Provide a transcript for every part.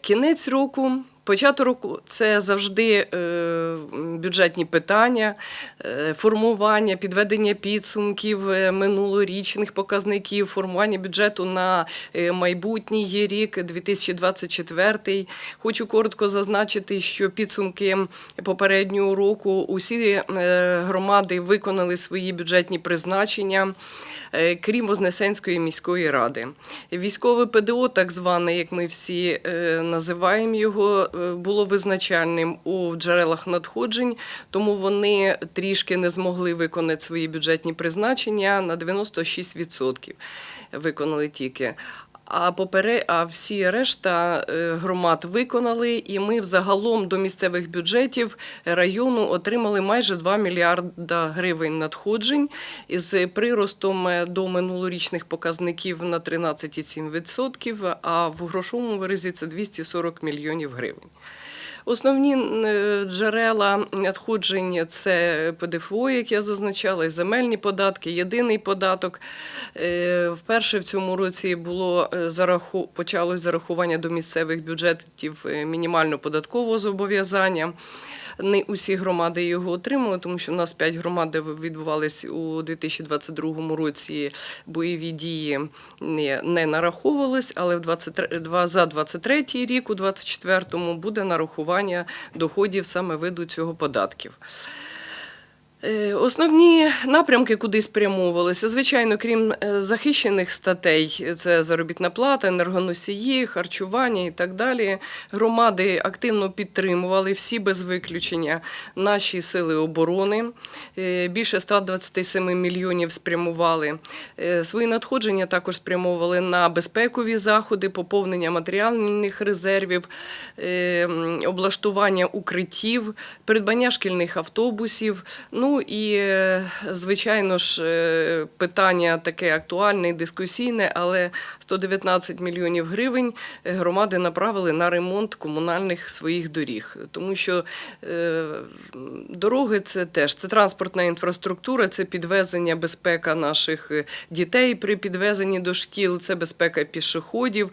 Кінець року, початок року це завжди е, бюджетні питання, е, формування, підведення підсумків е, минулорічних показників, формування бюджету на майбутній рік 2024. Хочу коротко зазначити, що підсумки попереднього року усі громади виконали свої бюджетні призначення. Е, Крім Вознесенської міської ради, військове ПДО, так зване, як ми всі е, називаємо його, е, було визначальним у джерелах надходжень, тому вони трішки не змогли виконати свої бюджетні призначення на 96% виконали тільки. А попере, а всі решта е, громад виконали, і ми взагалом до місцевих бюджетів району отримали майже 2 мільярда гривень надходжень із приростом е, до минулорічних показників на 13,7%, а в грошовому виразі це 240 мільйонів гривень. Основні е, джерела надходжень це ПДФО, як я зазначала, і земельні податки, єдиний податок. Е, Вперше в цьому році було е, зараху... почалось зарахування до місцевих бюджетів мінімально податкового зобов'язання. Не усі громади його отримали, тому що в нас 5 громад, де відбувались у 2022 році бойові дії, не, нараховувались, але в 23, два- за 23 рік, у 24-му, буде нарахування доходів саме виду цього податків. Е, Основні напрямки, куди спрямовувалися, звичайно, крім е, захищених статей, це заробітна плата, енергоносії, харчування і так далі. Громади активно підтримували всі без виключення наші сили оборони. Е, Більше 127 мільйонів спрямували. Свої надходження також спрямовували на безпекові заходи, поповнення матеріальних резервів, облаштування укриттів, придбання шкільних автобусів. Ну і, е, звичайно ж, е, питання таке актуальне і дискусійне, але 119 мільйонів гривень е, громади направили на ремонт комунальних своїх доріг. Тому що дороги це теж це транспортна інфраструктура, це підвезення, безпека наших дітей при підвезенні до шкіл, це безпека пішоходів.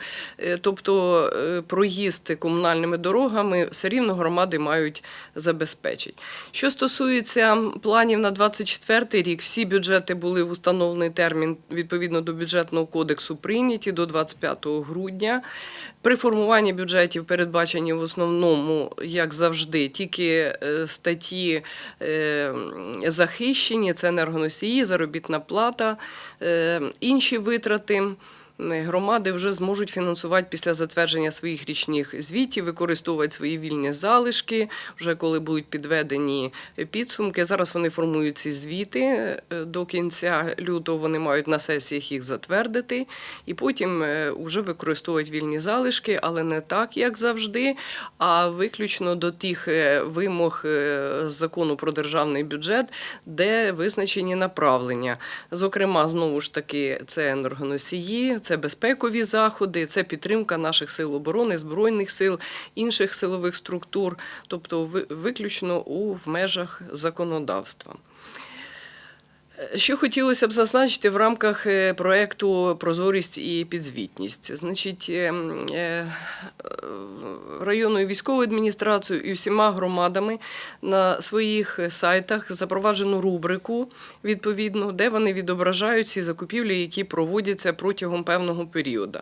Тобто проїзд комунальними дорогами все рівно громади мають забезпечити. Що стосується планів на 24 рік, всі бюджети були в установлений термін відповідно до бюджетного кодексу прийняті до 25 грудня. При формуванні бюджетів передбачені в основному, як завжди, тільки е, статті е, захищені, це енергоносії, заробітна плата, е, інші витрати. Громади вже зможуть фінансувати після затвердження своїх річних звітів, використовувати свої вільні залишки, вже коли будуть підведені підсумки. Зараз вони формують ці звіти. е, До кінця лютого вони мають на сесіях їх затвердити, і потім е, вже використовують вільні залишки, але не так, як завжди, а виключно до тих е, вимог е, закону про державний бюджет, де визначені направлення. Зокрема, знову ж таки, це енергоносії, це безпекові заходи, це підтримка наших сил оборони, збройних сил, інших силових структур, тобто ви- виключно у в межах законодавства. Е, Що хотілося б зазначити в рамках е, проекту Прозорість і підзвітність. Значить, е, районною військовою адміністрацією і всіма громадами на своїх сайтах запроваджену рубрику, відповідно, де вони відображають ці закупівлі, які проводяться протягом певного періоду.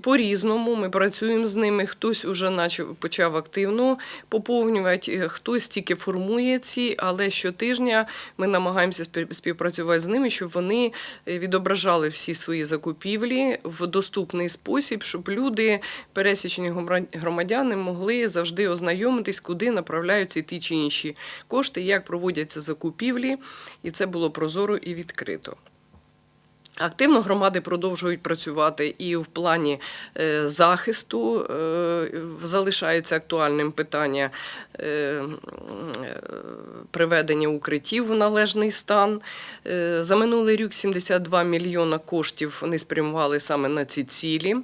По-різному ми працюємо з ними. Хтось уже начав почав активно поповнювати, хтось тільки формує ці, але щотижня ми намагаємося співпрацювати з ними, щоб вони е, відображали всі свої закупівлі в доступний спосіб, щоб люди, пересічні громадяни, громадяни, могли завжди ознайомитись, куди направляються ті чи інші кошти, як проводяться закупівлі, і це було прозоро і відкрито. Активно громади продовжують працювати і в плані е, захисту е, залишається актуальним питання е, приведення укриттів в належний стан. За минулий рік 72 мільйона коштів вони спрямували саме на ці цілі.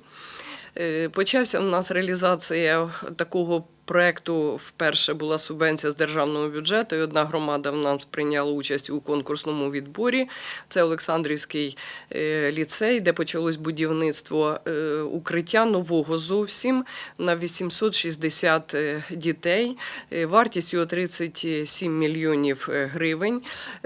Почався в нас реалізація такого проекту вперше була субвенція з державного бюджету, і одна громада в нас прийняла участь у конкурсному відборі. Це Олександрівський е, ліцей, де почалось будівництво е, укриття нового зовсім на 860 е, дітей. Вартість його 37 мільйонів гривень.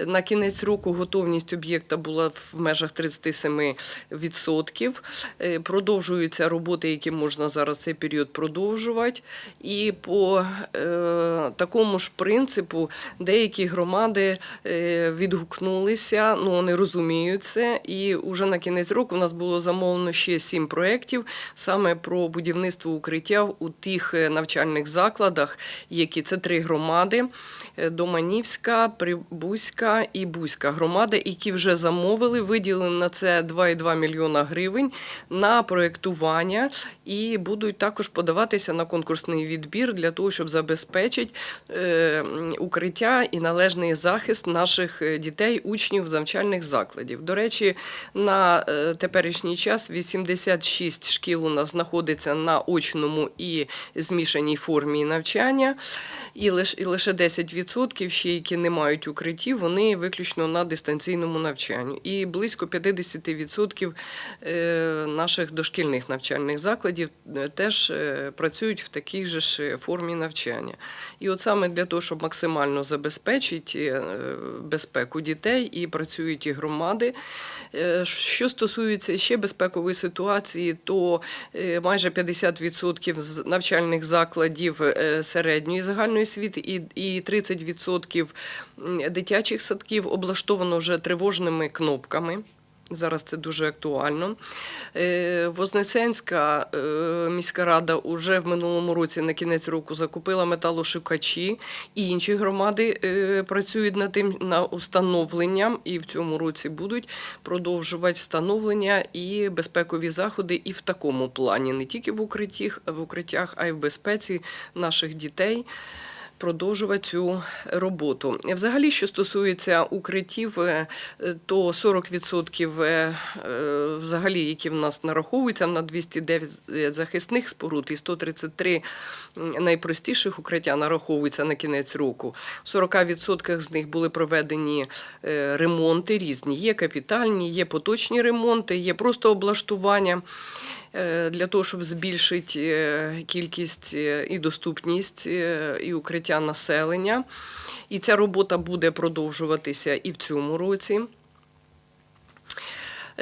На кінець року готовність об'єкта була в межах 37%. Е, Продовжуються роботи, які можна зараз цей період продовжувати. І по е, такому ж принципу деякі громади е, відгукнулися, ну вони розуміють це. І вже на кінець року у нас було замовлено ще сім проєктів саме про будівництво укриття у тих е, навчальних закладах, які це три громади: Доманівська, Прибузька і Бузька громади, які вже замовили, виділили на це 2,2 мільйона гривень на проєктування і будуть також подаватися на конкурсний відбір для того, щоб забезпечити е, укриття і належний захист наших е, дітей, учнів з навчальних закладів. До речі, на е, теперішній час 86 шкіл у нас знаходиться на очному і змішаній формі навчання, і лише, і лише 10% ще, які не мають укриттів, вони виключно на дистанційному навчанні. І близько 50% е, наших дошкільних навчальних закладів е, теж е, працюють в такій же ж формі навчання. І от саме для того, щоб максимально забезпечити безпеку дітей, і працюють і громади. Що стосується ще безпекової ситуації, то майже 50% з навчальних закладів середньої загальної освіти і і 30% дитячих садків облаштовано вже тривожними кнопками. Зараз це дуже актуально. Е, Вознесенська е, міська рада уже в минулому році на кінець року закупила металошукачі, і інші громади е, працюють над тим на установленням, і в цьому році будуть продовжувати встановлення і безпекові заходи і в такому плані, не тільки в укриттях, а й в безпеці наших дітей продовжувати цю роботу. Взагалі, що стосується укриттів, е, то 40% е, е, взагалі, які в нас нараховуються на 209 захисних споруд і 133 найпростіших укриття нараховуються на кінець року. В 40% з них були проведені ремонти різні. Є капітальні, є поточні ремонти, є просто облаштування для того, щоб збільшити е, кількість е, і доступність е, і укриття населення. І ця робота буде продовжуватися і в цьому році.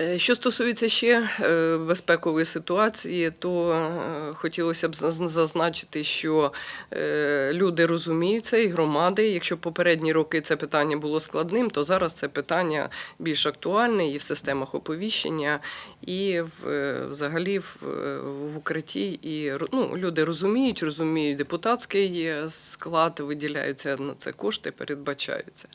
Е, Що стосується ще е, безпекової ситуації, то е, хотілося б заз- зазначити, що люди розуміють це, і громади. Якщо попередні роки це питання було складним, то зараз це питання більш актуальне і в системах оповіщення, і взагалі в, укритті. І ну, люди розуміють, розуміють депутатський склад, виділяються на це кошти, передбачаються.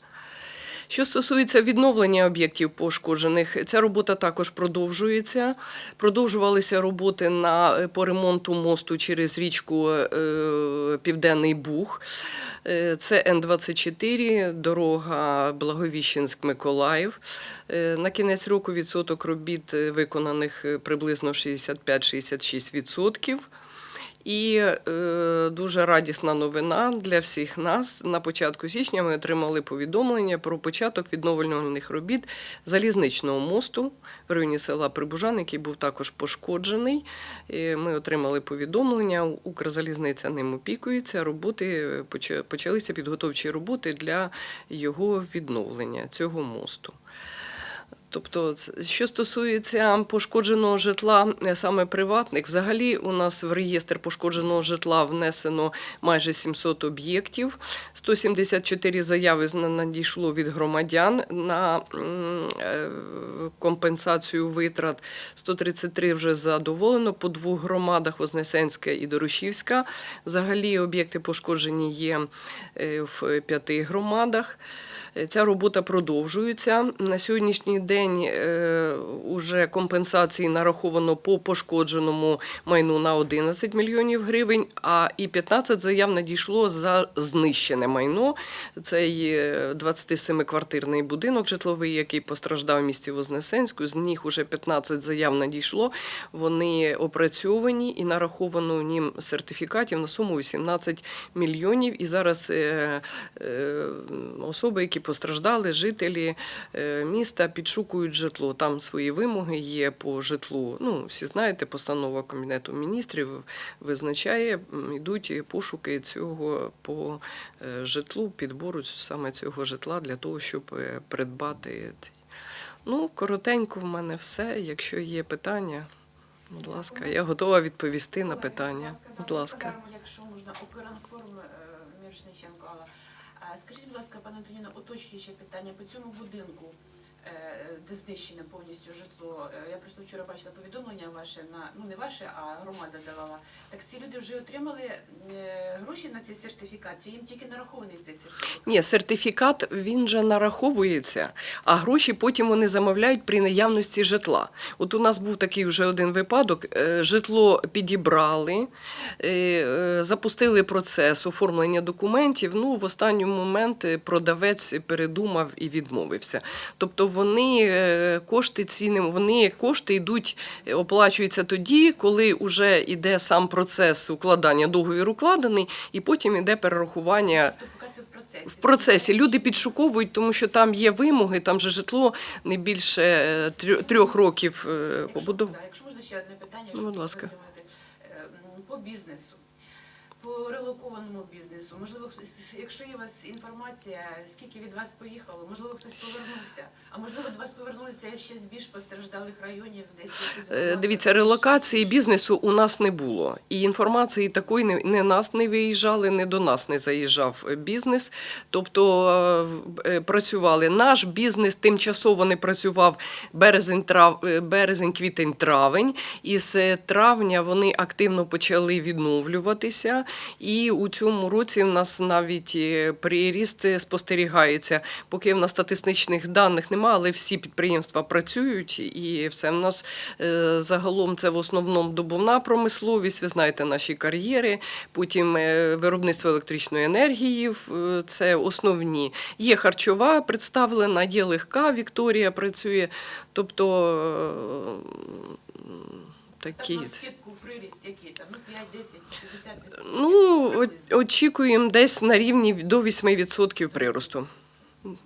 Що стосується відновлення об'єктів пошкоджених, ця робота також продовжується. Продовжувалися роботи на е, по ремонту мосту через річку е, Південний Буг. Е, Це Н-24, дорога Благовіщенськ-Миколаїв. На кінець року відсоток робіт виконаних приблизно 65-66%. І е, дуже радісна новина для всіх нас. На початку січня ми отримали повідомлення про початок відновлювальних робіт залізничного мосту в районі села Прибужан, який був також пошкоджений. Ми отримали повідомлення. Укрзалізниця ним опікується. Роботи почалися підготовчі роботи для його відновлення цього мосту. Тобто, що стосується пошкодженого житла е, саме приватних, взагалі у нас в реєстр пошкодженого житла внесено майже 700 об'єктів. 174 заяви надійшло від громадян на е, компенсацію витрат. 133 вже задоволено по двох громадах Вознесенська і Дорошівська. Взагалі об'єкти пошкоджені є е, в п'яти громадах. Е, Ця робота продовжується. На сьогоднішній день е, уже компенсації нараховано по пошкодженому майну на 11 мільйонів гривень, а і 15 заяв надійшло за знищене майно. Це є 27-квартирний будинок житловий, який постраждав в місті Вознесенську. З них уже 15 заяв надійшло. Вони опрацьовані і нараховано ним сертифікатів на суму 18 мільйонів. І зараз е, е, особи, які постраждали, жителі е, міста підшукують житло. Там свої вимоги є по житлу. Ну, всі знаєте, постанова Кабінету міністрів визначає, йдуть пошуки цього по е, житлу, підбору саме цього житла для того, щоб е, придбати. Ну, коротенько в мене все. Якщо є питання, будь ласка, я готова відповісти на питання. Будь ласка. Якщо можна, Укрінформ Мірошниченко Скажіть, будь ласка, пане Антоніно, уточнююче питання по цьому будинку, де знищене повністю житло. Е, Я просто вчора бачила повідомлення ваше на ну не ваше, а громада давала. Так ці люди вже отримали е, гроші на цей сертифікат, чи їм тільки нарахований цей сертифікат? Ні, сертифікат він же нараховується, а гроші потім вони замовляють при наявності житла. От у нас був такий вже один випадок: е, житло підібрали, е, е, запустили процес оформлення документів. Ну, в останній момент е, продавець передумав і відмовився. Тобто вони е, кошти ці вони кошти йдуть, е, оплачуються тоді, коли вже йде сам процес укладання, договір укладений, і потім йде перерахування Тобто в процесі. люди підшуковують, тому що там є вимоги, там же житло не більше е, трьох- років е, Якщо, можна ще одне питання, Ну, будь ласка. по бізнесу. По релокованому бізнесу, можливо, якщо є у вас інформація, скільки від вас поїхало, можливо, хтось повернувся, а можливо, до вас повернулися ще з більш постраждалих районів, десь Е. Дивіться, релокації бізнесу у нас не було. І інформації такої не, не нас не виїжджали, не до нас не заїжджав бізнес. Тобто е, е, працювали наш бізнес, тимчасово не працював березень, трав, березень, квітень, травень. І з травня вони активно почали відновлюватися. І у цьому році в нас навіть е, приріст е, спостерігається. Поки в нас статистичних даних немає, але всі підприємства працюють і все. В нас е, загалом це в основному добувна промисловість. Ви знаєте наші кар'єри. Потім виробництво електричної енергії. Це основні. Є харчова представлена, є легка Вікторія працює. Тобто Так, такі. Приріст який там, ну 5, 10, 50 Ну, о- очікуємо десь на рівні до 8% приросту. Дякую.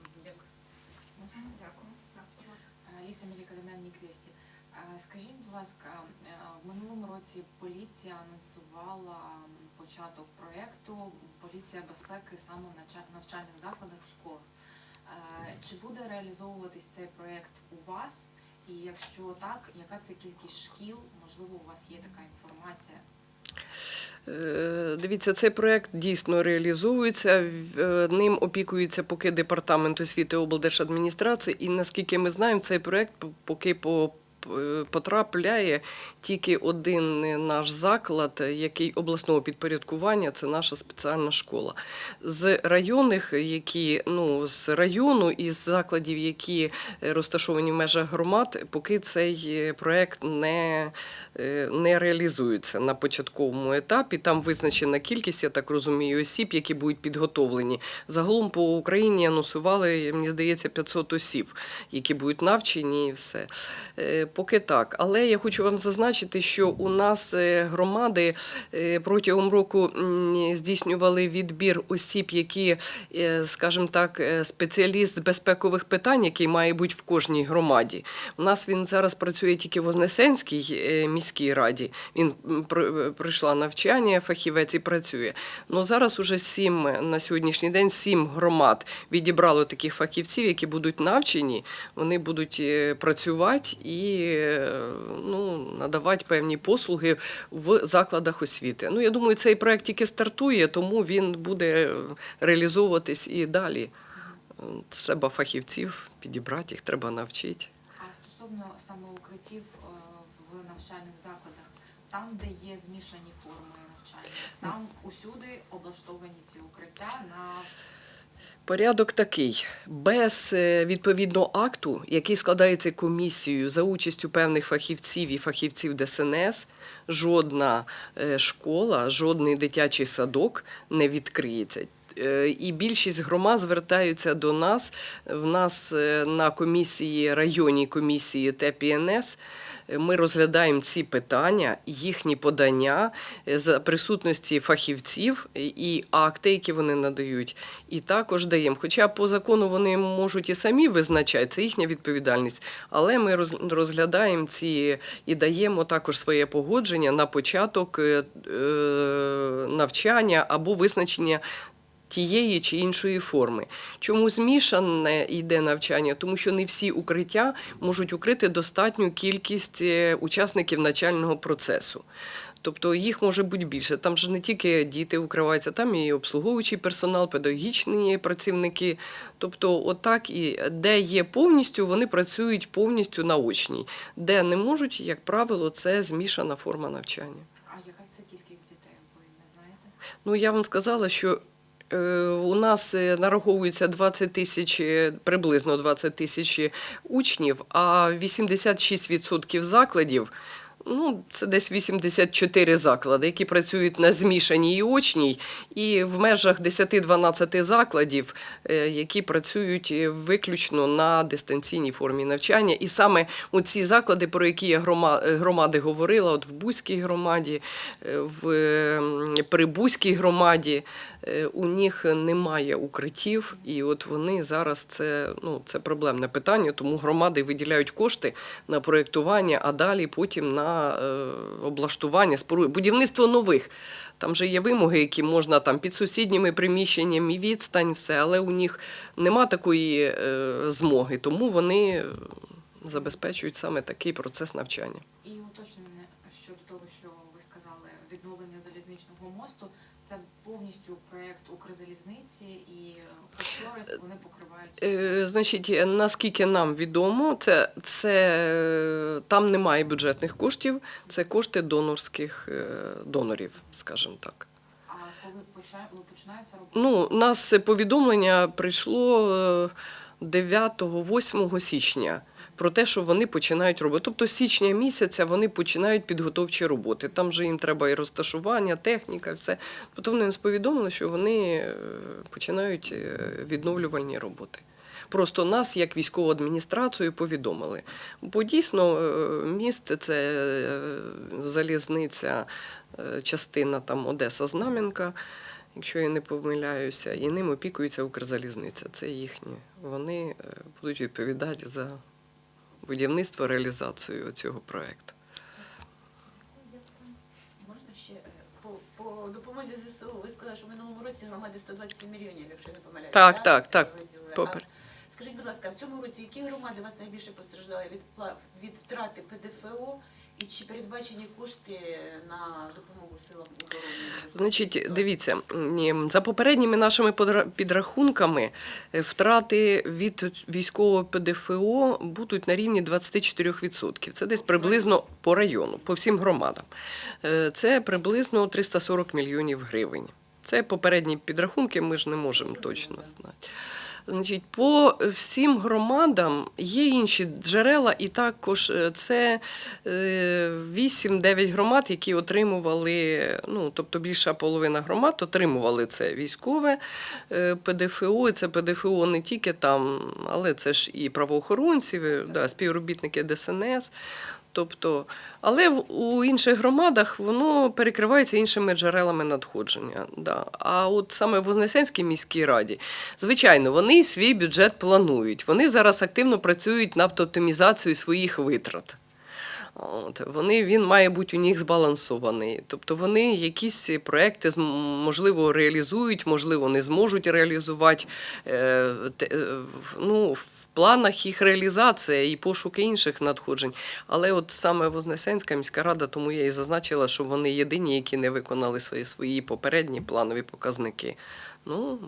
Дякую. Ліса Міліка Дем'ян Квесті. Скажіть, будь ласка, е, в минулому році поліція анонсувала м, початок проєкту Поліція безпеки саме в навча- навчальних закладах в школах. Е, Чи буде реалізовуватись цей проєкт у вас? І якщо так, яка це кількість шкіл? Можливо, у вас є така інформація? Е, Дивіться, цей проект дійсно реалізується. Е, Ним опікується поки департамент освіти облдержадміністрації. І наскільки ми знаємо, цей проект поки по потрапляє тільки один е, наш заклад, який обласного підпорядкування, це наша спеціальна школа. З районних, які ну з району і з закладів, які е, розташовані в межах громад, поки цей е, проект не, не реалізується на початковому етапі. Там визначена кількість, я так розумію, осіб, які будуть підготовлені. Загалом по Україні анонсували, мені здається, 500 осіб, які будуть навчені і все. Поки так. Але я хочу вам зазначити, що у нас е, громади е, протягом року здійснювали відбір осіб, які, е, скажімо так, спеціаліст з безпекових питань, який має бути в кожній громаді. У нас він зараз працює тільки в Вознесенській міській раді. Він пройшла навчання, фахівець і працює. Ну зараз уже сім на сьогоднішній день сім громад відібрало таких фахівців, які будуть навчені, вони будуть працювати і е, ну, надавати певні послуги в закладах освіти. Ну я думаю, цей проект тільки стартує, тому він буде реалізовуватись і далі. Треба фахівців підібрати, їх треба навчити. А стосовно саме укриттів е, в навчальних закладах, там, де є змішані форми навчання, там усюди облаштовані ці укриття на Порядок такий: без е, відповідного акту, який складається комісією за участю певних фахівців і фахівців ДСНС, жодна е, школа, жодний дитячий садок не відкриється. Е, І більшість громад звертаються до нас. В нас е, на комісії, районній комісії ТПНС е, ми розглядаємо ці питання, їхні подання за присутності фахівців і- акти, які вони надають, і також даємо. Хоча по закону вони можуть і самі визначати, це їхня відповідальність, але ми розглядаємо ці і даємо також своє погодження на початок навчання або визначення. Тієї чи іншої форми. Чому змішане йде навчання? Тому що не всі укриття можуть укрити достатню кількість е, учасників навчального процесу. Тобто їх може бути більше. Там ж не тільки діти укриваються, там і обслуговуючий персонал, педагогічні працівники. Тобто, отак і де є повністю, вони працюють повністю на очній. Де не можуть, як правило, це змішана форма навчання. А яка це кількість дітей? Ви не знаєте? Ну, я вам сказала, що у нас е, нараховується 20 тисяч, е, приблизно 20 тисяч учнів, а 86% закладів. Ну, це десь 84 заклади, які працюють на змішаній і очній, і в межах 10-12 закладів, е, які працюють е, виключно на дистанційній формі навчання. І саме у ці заклади, про які я е, громади говорила, от в Бузькій громаді, е, в Прибузькій громаді, е, у них немає укриттів, і от вони зараз це, ну, це проблемне питання, тому громади виділяють кошти на проєктування, а далі потім на е, облаштування будівництво нових. Там же є вимоги, які можна там під сусідніми приміщеннями, відстань, все, але у них нема такої е, змоги, тому вони е, забезпечують саме такий процес навчання. І уточнення щодо того, що ви сказали, відновлення залізничного мосту, це повністю проєкт Укрзалізниці і кошторис вони покривають. Е, Значить, наскільки нам відомо, це, це там немає бюджетних коштів, це кошти донорських е, донорів, скажімо так. Коли починається робота? Ну, у нас повідомлення прийшло е, 9-8 січня про те, що вони починають робити. Тобто з січня місяця вони починають підготовчі роботи. Там же їм треба і розташування, техніка, все. Потім вони нас що вони е, починають е, відновлювальні роботи. Просто нас, як військову адміністрацію, повідомили. Бо дійсно е, міст це е, залізниця, е, частина там Одеса Знам'янка, якщо я не помиляюся, і ним опікується Укрзалізниця. Це їхні. Вони будуть відповідати за будівництво, реалізацію цього проєкту. Можна ще по, по допомозі ЗСУ? Ви сказали, що в минулому році громади 127 мільйонів, якщо я не помиляюся. Так, так, так. виділили? Попер. Скажіть, будь ласка, в цьому році які громади вас найбільше постраждали від, від втрати ПДФО і чи передбачені кошти на допомогу силам оборони? Значить, дивіться, за попередніми нашими підрахунками, е, втрати від військового ПДФО будуть на рівні 24%. Це десь приблизно по району, по всім громадам. Е, Це приблизно 340 мільйонів гривень. Це попередні підрахунки, ми ж не можемо точно знати. Значить, по всім громадам є інші джерела, і також е, це е, 8-9 громад, які отримували, ну тобто більша половина громад отримували це військове е, ПДФО. І це ПДФО не тільки там, але це ж і правоохоронці, е, да, співробітники ДСНС. Тобто, але у інших громадах воно перекривається іншими джерелами надходження. Да. А от саме в Вознесенській міській раді, звичайно, вони свій бюджет планують. Вони зараз активно працюють над оптимізацією своїх витрат. От, вони, він має бути у них збалансований. Тобто вони якісь проекти можливо реалізують, можливо, не зможуть реалізувати. Е, е, ну, планах їх реалізація і пошуки інших надходжень. Але от саме Вознесенська міська рада, тому я і зазначила, що вони єдині, які не виконали свої, свої попередні планові показники. Ну,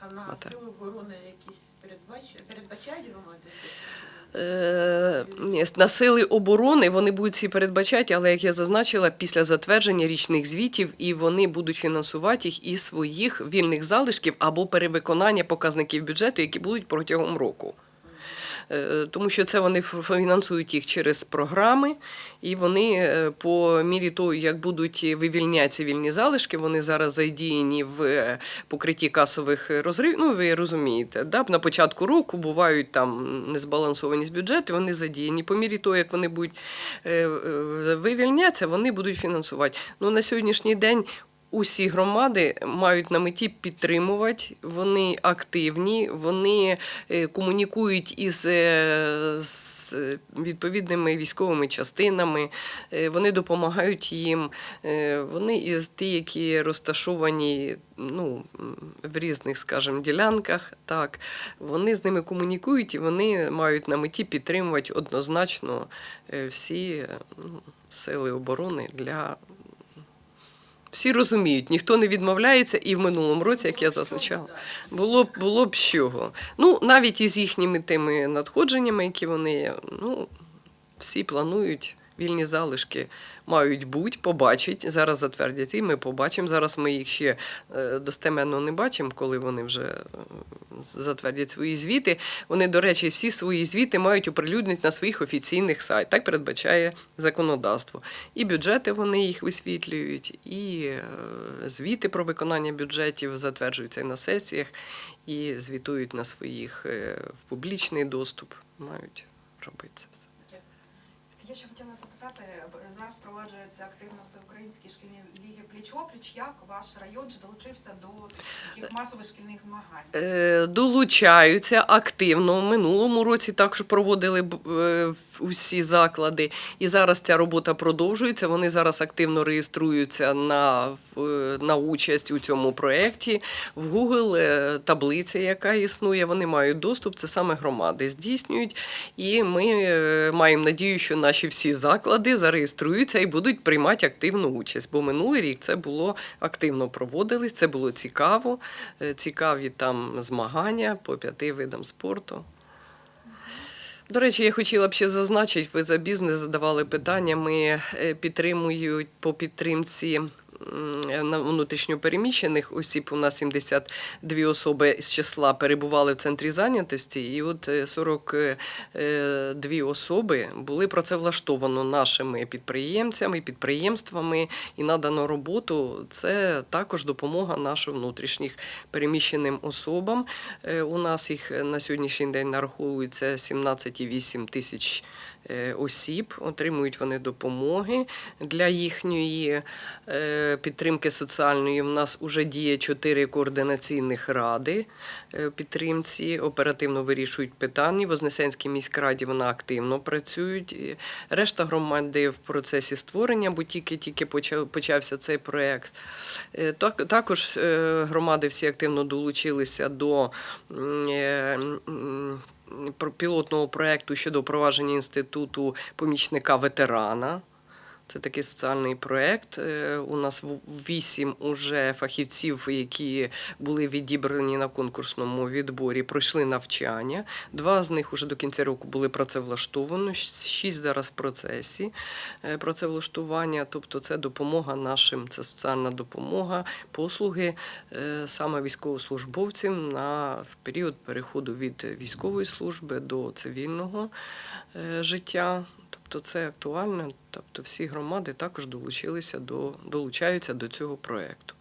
А на цьому оборони якісь передбач... передбачають громади? Е, на сили оборони вони будуть всі передбачати, але як я зазначила, після затвердження річних звітів, і вони будуть фінансувати їх із своїх вільних залишків або перевиконання показників бюджету, які будуть протягом року. Е, Тому що це вони фінансують їх через програми, і вони е, по мірі того, як будуть вивільняти вільні залишки, вони зараз задіяні в е, покритті касових розривів. Ну, ви розумієте, да? на початку року бувають там незбалансованість бюджету, вони задіяні. По мірі того, як вони будуть вивільнятися, вони будуть фінансувати. Ну, на сьогоднішній день Усі громади мають на меті підтримувати, вони активні, вони е, комунікують із е, з відповідними військовими частинами, е, вони допомагають їм. Вони із ті, які розташовані ну, в різних, скажімо, ділянках, так, вони з ними комунікують і вони мають на меті підтримувати однозначно всі ну, сили оборони для всі розуміють, ніхто не відмовляється, і в минулому році, як я зазначала, було б було б чого. Ну, навіть із їхніми тими надходженнями, які вони, ну, всі планують. Вільні залишки мають бути, побачить. Зараз затвердять і ми побачимо. Зараз ми їх ще е, достеменно не бачимо, коли вони вже е, затвердять свої звіти. Вони, до речі, всі свої звіти мають оприлюднити на своїх офіційних сайтах. Так передбачає законодавство. І бюджети вони їх висвітлюють, і е, звіти про виконання бюджетів затверджуються і на сесіях, і звітують на своїх в публічний доступ. Мають робити це все. Я ще хотіла зараз впроваджується активно всеукраїнські шкільні ліги пліч-опліч. Як ваш район долучився до таких масових шкільних змагань? Е, долучаються активно. В минулому році також проводили е, усі заклади. І зараз ця робота продовжується. Вони зараз активно реєструються на, на участь у цьому проєкті. В Google е, таблиця, яка існує, вони мають доступ. Це саме громади здійснюють. І ми е, маємо надію, що наші всі заклади зареєструються і будуть приймати активну участь. Бо минулий рік це було активно проводились, це було цікаво. Е, Цікаві там змагання по п'яти видам спорту. До речі, я хотіла б ще зазначити, ви за бізнес задавали питання. Ми е, підтримують по підтримці внутрішньопереміщених осіб. У нас 72 особи з числа перебували в центрі зайнятості, і от е, 42 особи були працевлаштовано нашими підприємцями, підприємствами і надано роботу. Це також допомога нашим внутрішніх переміщеним особам. Е, У нас їх на сьогоднішній день нараховується 17,8 тисяч е, осіб. Отримують вони допомоги для їхньої е, підтримки соціальної. У нас вже діє чотири координаційних ради е, підтримці, оперативно вирішують питання. В Вознесенській міськраді вона активно працюють. Решта громади в процесі створення, бо тільки-тільки почався цей проєкт. Е, Також е, громади всі активно долучилися до е, пілотного проєкту щодо впровадження інституту помічника ветерана. Це такий соціальний проєкт. Е, У нас вісім уже фахівців, які були відібрані на конкурсному відборі, пройшли навчання. Два з них уже до кінця року були працевлаштовані, шість зараз в процесі е, працевлаштування. Тобто це допомога нашим, це соціальна допомога, послуги е, саме військовослужбовцям на в період переходу від військової служби до цивільного життя. Тобто це актуально. Тобто всі громади також долучилися до долучаються до цього проекту.